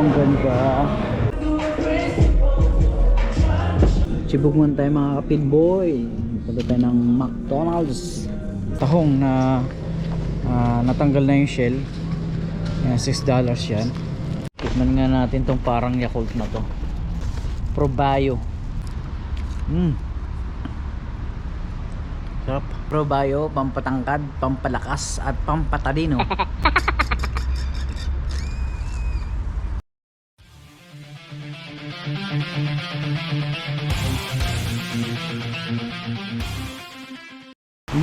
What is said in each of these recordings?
ang ganda. Chibog muna tayo mga kapit boy. Punta tayo ng McDonald's. Tahong na ah, natanggal na yung shell. Yan, 6 dollars yan. Tikman nga natin tong parang Yakult na to. Probio. Mm. Sarap. Probio, pampatangkad, pampalakas, at pampatalino.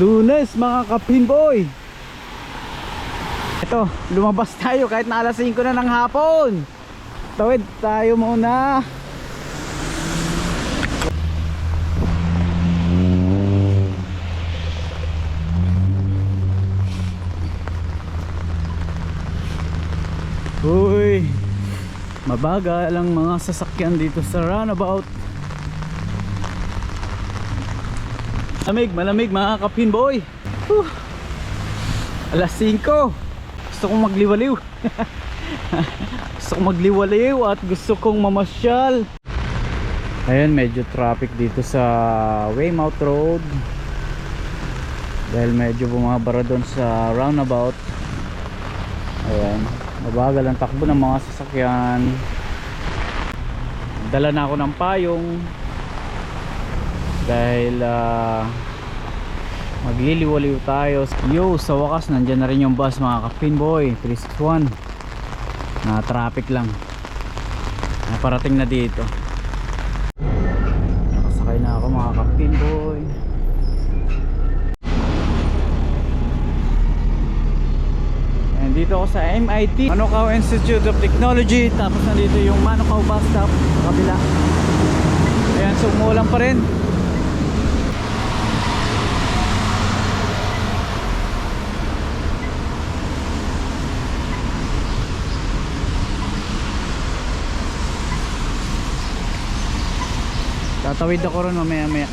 Lunes mga kapinboy! Ito, lumabas tayo kahit na alas 5 na ng hapon! Tawid tayo muna! Uy Mabaga lang mga sasakyan dito sa runabout Malamig, malamig mga kapinboy Whew. Alas 5 Gusto kong magliwaliw. Gusto kong magliwaliw at gusto kong mamasyal. Ayan, medyo traffic dito sa Weymouth Road. Dahil medyo bumabara doon sa roundabout. Ayan, mabagal ang takbo ng mga sasakyan. Dala na ako ng payong dahil ah, magliliwaliw tayo. Yo sa wakas nandyan na rin yung bus mga kapinboy 361 na traffic lang. Naparating na dito. Nakasakay na ako mga kapinboy and dito ako sa MIT Manukau Institute of Technology. Tapos nandito yung Manukau bus stop kabila. Ayan so umuulan pa rin Tatawid ako ron mamaya maya.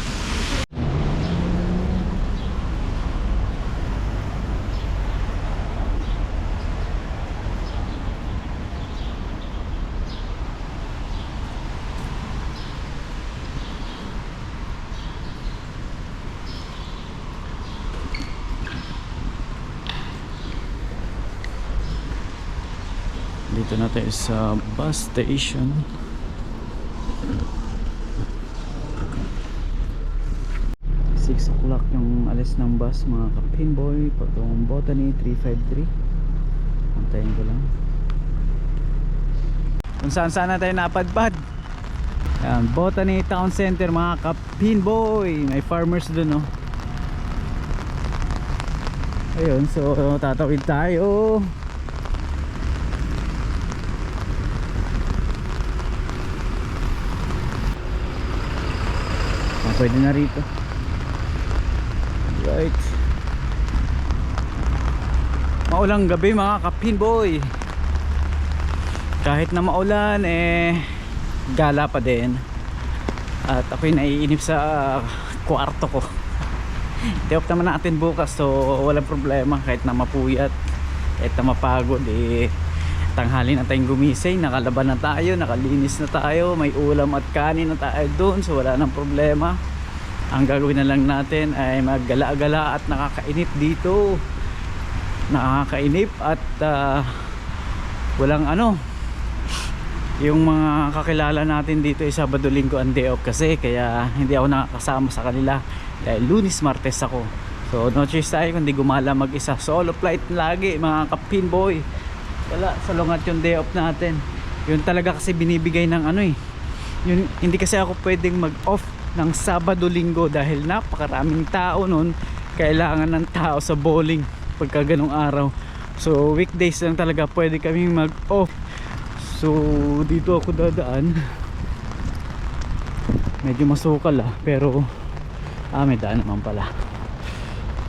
Dito na tayo sa bus station. Alis ng bus mga kapinboy patungong Botany 353 antayin ko lang. Kung saan saan na tayo napadpad. Yan, Botany Town Center mga kapinboy may farmers dun oh. Ayun so tatawid tayo. Ah, pwede na rito Right. Maulang gabi mga kapinboy. Kahit na maulan eh gala pa din. At ako'y naiinip sa kwarto ko. Day-off naman natin bukas so walang problema kahit na mapuyat. Kahit na mapagod eh tanghali na tayong gumising, nakalaban na tayo, nakalinis na tayo, may ulam at kanin na tayo doon so wala nang problema ang gagawin na lang natin ay maggala-gala at nakakainip dito nakakainip at uh, walang ano. Yung mga kakilala natin dito ay Sabado Linggo ang day off kasi kaya hindi ako nakakasama sa kanila dahil lunis martes ako. So no choice tayo kundi gumala mag isa solo flight lagi mga kapin boy. Wala salungat yung day off natin. Yun talaga kasi binibigay ng ano eh. Yun, hindi kasi ako pwedeng mag off ng Sabado Linggo dahil napakaraming tao noon kailangan ng tao sa bowling pagka ganong araw. So weekdays lang talaga pwede kami mag off so dito ako dadaan. Medyo masukal ah pero ah may daan naman pala.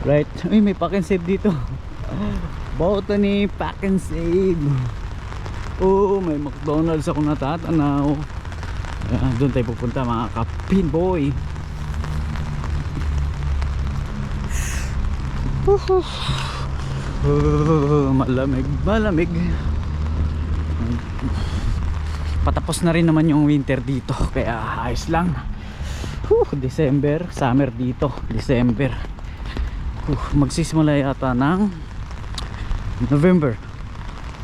Right. Uy may pack and save dito. Botany pack and save. Oh may McDonald's ako natatanaw. Uh, doon tayo pupunta mga kapin boy malamig malamig. Patapos na rin naman yung winter dito kaya ayos lang. Whew, December summer dito December. Whew, magsisimula yata ng November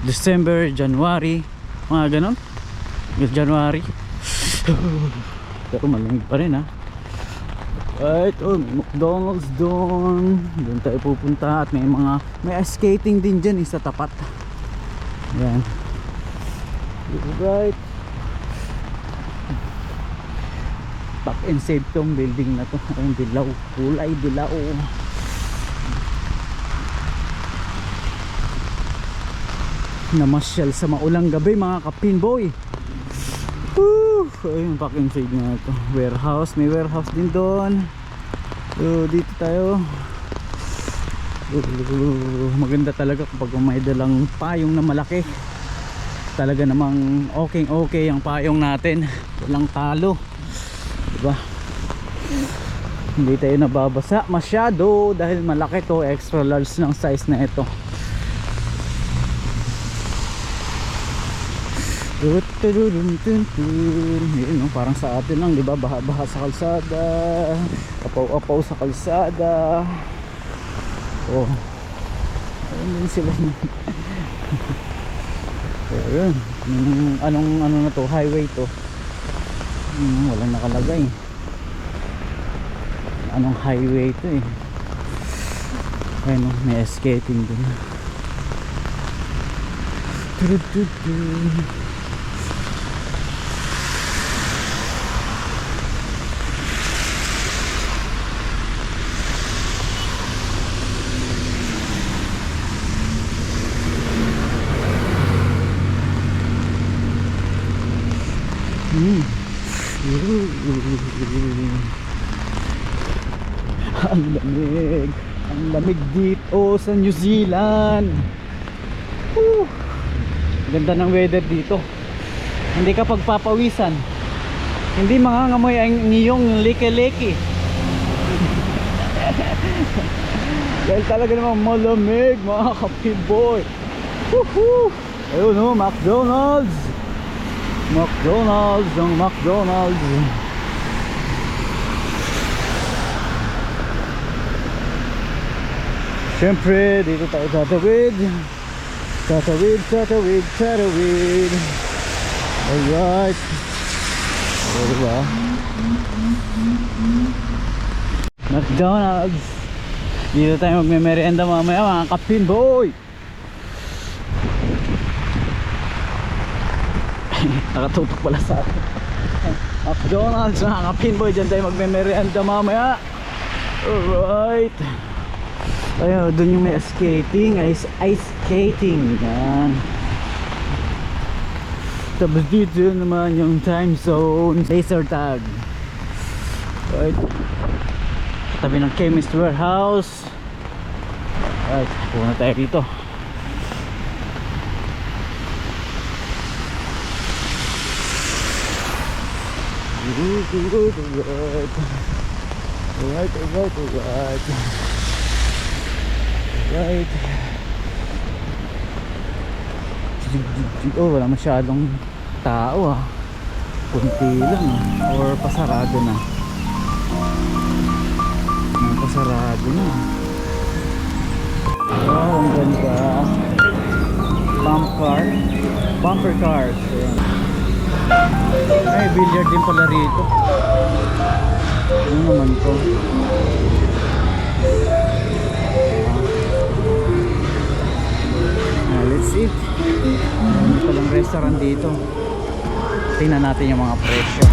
December, January mga ganon. January. Pero malamig pa rin ha Right, oh, McDonald's doon. Doon tayo pupunta at may mga may skating din diyan eh, sa tapat. Yan. Right. Top and safe tong building na to. Ang dilaw, kulay dilaw. Namasyal sa maulang gabi mga kapinboy. Woo! Ayun, packing shade nga ito. Warehouse, may warehouse din doon. So, dito tayo. Uh, maganda talaga kapag may dalang payong na malaki. Talaga namang okay okay ang payong natin. Walang talo. Diba? Hindi tayo nababasa masyado dahil malaki to. Extra large ng size na ito. Yun, no? parang sa atin lang, di ba? Baha-baha sa kalsada, apaw-apaw sa kalsada. Oh. Ayun din sila. so, yun. Yung, anong ano na to, highway to. Hmm, walang nakalagay. Anong highway to eh. Ayun, oh, may skating din. Tudu-tudu. Hmm. Ang lamig. Ang lamig dito sa New Zealand. Whew. Ganda ng weather dito. Hindi ka pagpapawisan. Hindi mangangamoy ang iyong leke-leke. Dahil talaga naman malamig mga kapiboy. Woohoo! Ayun o, McDonald's! McDonald's ang McDonald's Siyempre dito tayo tatawid Tatawid, tatawid, tatawid Alright. O diba McDonald's. Dito tayo magme-merienda mamaya mga kapin boy! Nakatutok pala sa atin McDonald's mga kapinboy dyan tayo magme-merienda mamaya. Alright ayun dun yung may skating ice, ice skating. Yan tapos dito naman yung time zone laser tag. Right tabi ng chemist warehouse. Right pupunta tayo dito Alright, alright, alright, Alright. Oh, wala masyadong tao ah. Kunti lang ah. Or pasarado na. Pasarado na. Wow, ang ganda. Bump car. Bumper cars. Ayan. Ay, billiard din pala rito. Ano naman to? Ano palang restaurant dito. Tingnan natin yung mga presyo.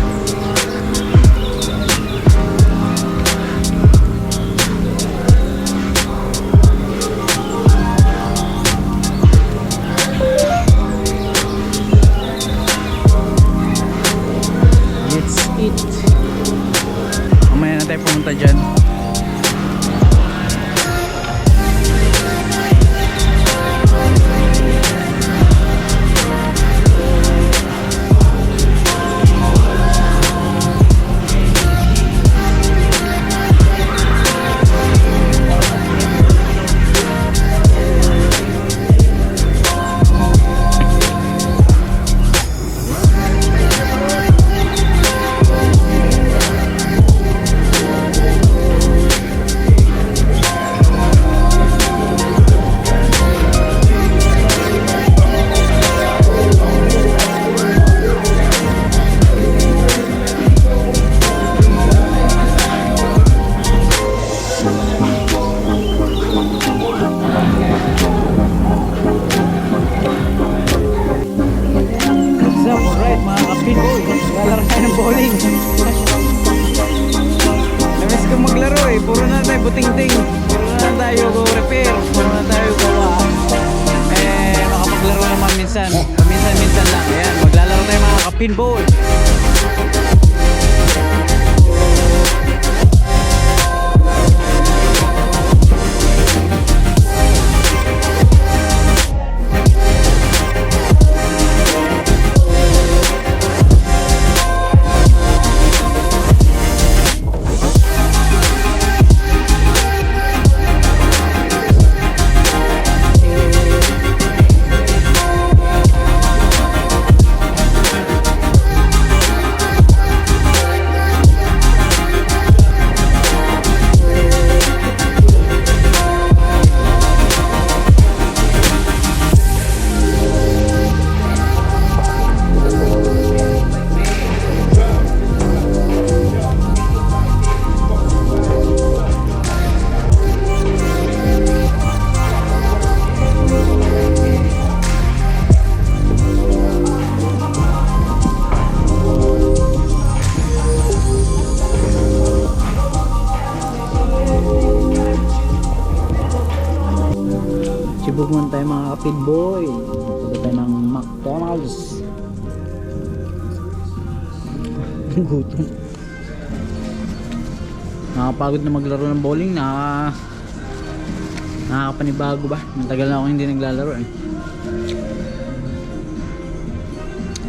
Let's eat. Mamaya na tayo pumunta dyan. Kapid boy. Tayo ng McDonald's. Ang gutom. Nakapagod na maglaro ng bowling. Nakaka... Nakakapanibago ba? Matagal na ako hindi naglalaro eh.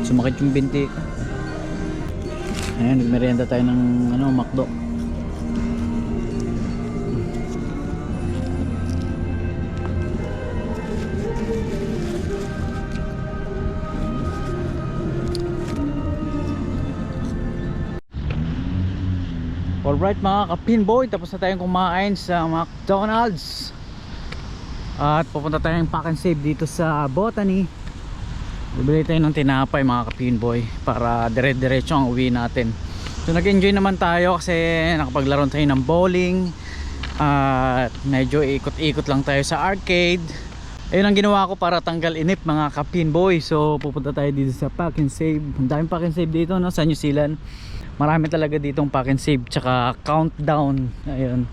Sumakit yung binti ko. Ayan, nagmerienda tayo ng ano, McDo. Alright mga kapinboy, tapos na tayong kumain sa McDonald's. At pupunta tayong pack and save dito sa Botany. Bibili tayo ng tinapay mga kapinboy Para dire-diretso ang uwi natin. So nag-enjoy naman tayo kasi nakapaglaro tayo ng bowling. At medyo ikot-ikot lang tayo sa arcade. Ayun ang ginawa ko para tanggal inip mga kapinboy. So pupunta tayo dito sa pack and save. Ang daming pack and save dito no, sa New Zealand marami talaga ditong pack and save tsaka countdown. Ayun.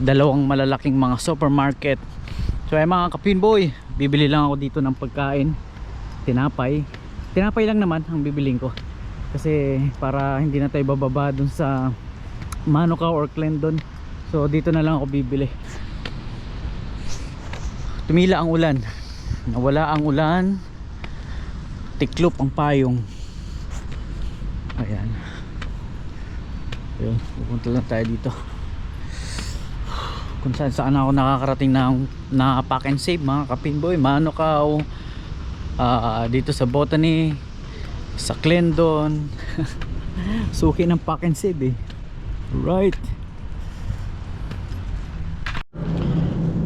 Dalawang malalaking mga supermarket. So ay mga kapinboy bibili lang ako dito ng pagkain. Tinapay. Tinapay lang naman ang bibiling ko. Kasi para hindi na tayo bababa dun sa Manuka or Clendon. So dito na lang ako bibili. Tumila ang ulan. Nawala ang ulan. Tiklop ang payong. Ayan Ayun, pupunta lang tayo dito. Kung saan saan ako nakakarating ng na pack and save mga kapinboy. Mano ka uh, dito sa Botany, sa Clendon. Suki ng pack and save eh. Right.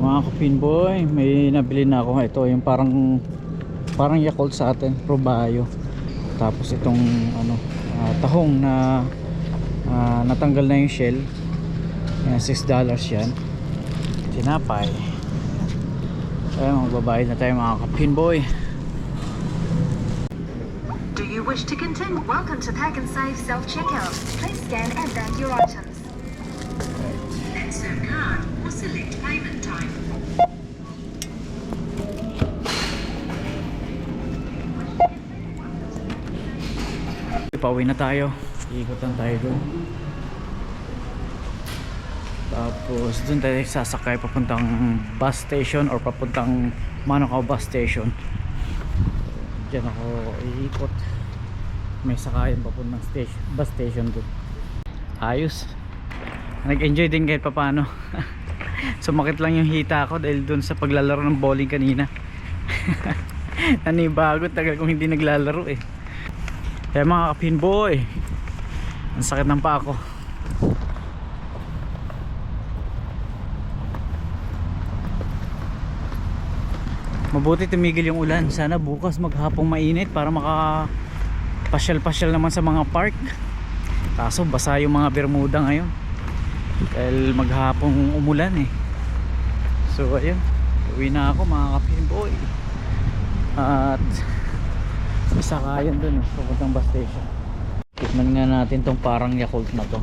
Mga kapinboy, may nabili na ako. Ito yung parang parang Yakult sa atin, Probayo. Tapos itong ano, ah, tahong na Ah, natanggal na yung shell Ayan, 6 dollars yan tinapay ayun magbabayad na tayo mga kapinboy Do you wish to continue? Welcome to Pack and Save self-checkout. Please scan and bank your items. Insert card or select payment type. pauwi na tayo ikot lang tayo dun. Tapos dun tayo sasakay papuntang bus station or papuntang Manukau bus station. Dyan ako iikot. May sakayan papuntang station, bus station dun. Ayos. Nag enjoy din kahit papano sumakit lang yung hita ko dahil dun sa paglalaro ng bowling kanina. Nanibago tagal kong hindi naglalaro eh. Kaya mga kapinboy ang sakit ng paa ko. Mabuti tumigil yung ulan. Sana bukas maghapong mainit para maka pasyal pasyal naman sa mga park. Kaso basa yung mga bermuda ngayon. Dahil maghapong umulan eh. So ayun. Uwi na ako mga kapinboy at may sakayan dun eh. Papuntang bus station Tikman nga natin tong parang Yakult na to.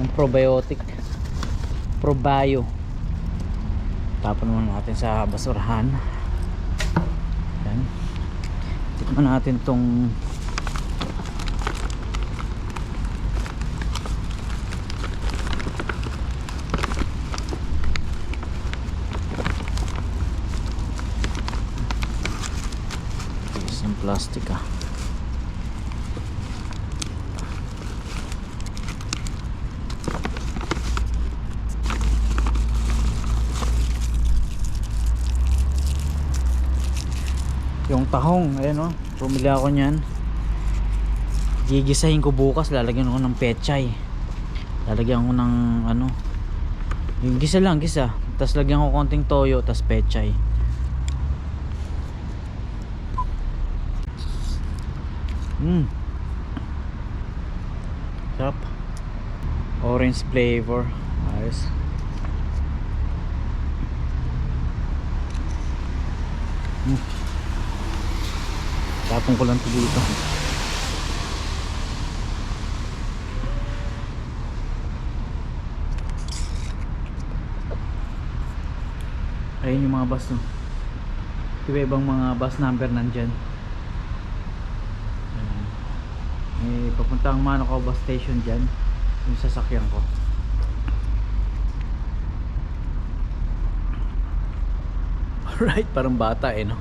Yung probiotic. Probio. Tapon naman natin sa basurahan. Yan. Tikman natin tong plastic ah. Yung tahong, ayan o. Pumili ako niyan. Gigisahin ko bukas, lalagyan ko ng pechay. Lalagyan ko ng ano. Yung gisa lang, gisa. Tapos lagyan ko konting toyo, tapos pechay. Mm. Sarap. Orange flavor. Ayos. Tapong ko lang to dito. Ayun yung mga bus no. Iba-ibang mga bus number nandyan. May papunta ang Manukau bus station dyan. Yung sasakyan ko. Alright, parang bata eh no.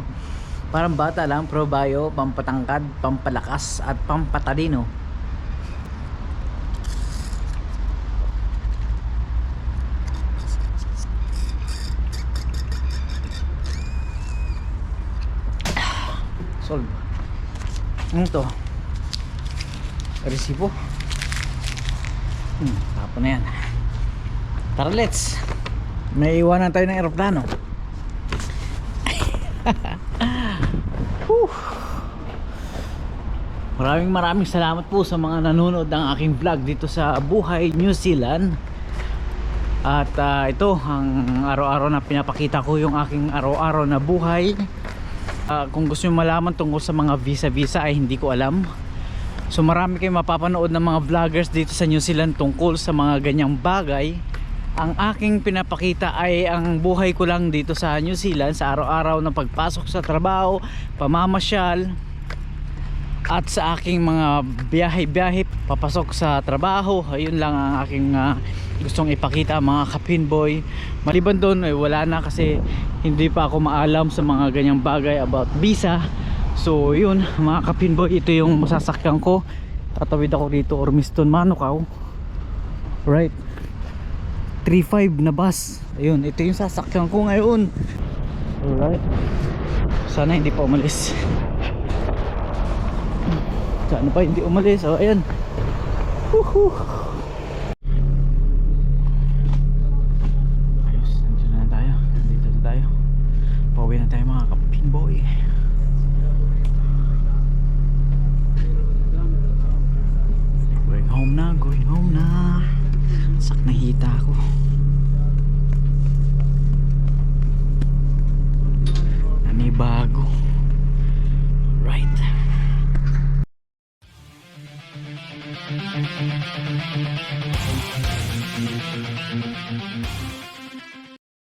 Parang bata lang, pro bio, pampatangkad, pampalakas at pampatalino. Solve. Ano to? Resibo. Hmm, tapon na yan. Tara, let's. May iwanan tayo ng aeroplano. Whew. Maraming maraming salamat po sa mga nanonood ng aking vlog dito sa Buhay New Zealand. At ah, ito ang araw-araw na pinapakita ko yung aking araw-araw na buhay. Ah, kung gusto nyo malaman tungkol sa mga visa-visa ay hindi ko alam. So marami kayong mapapanood ng mga vloggers dito sa New Zealand tungkol sa mga ganyang bagay. Ang aking pinapakita ay ang buhay ko lang dito sa New Zealand sa araw-araw na pagpasok sa trabaho, pamamasyal, at sa aking mga biyahe-biyahe papasok sa trabaho. Ayun lang ang aking ah, gustong ipakita mga kapinboy maliban doon ay wala na kasi hindi pa ako maalam sa mga ganyang bagay about visa. So yun mga kapinboy ito yung masasakyan ko. Tatawid ako dito Ormiston Manukau right 35 na bus. Ayun ito yung sasakyan ko ngayon. Alright. Sana hindi pa umalis. Sana pa hindi umalis. Oh ayan. Woohoo.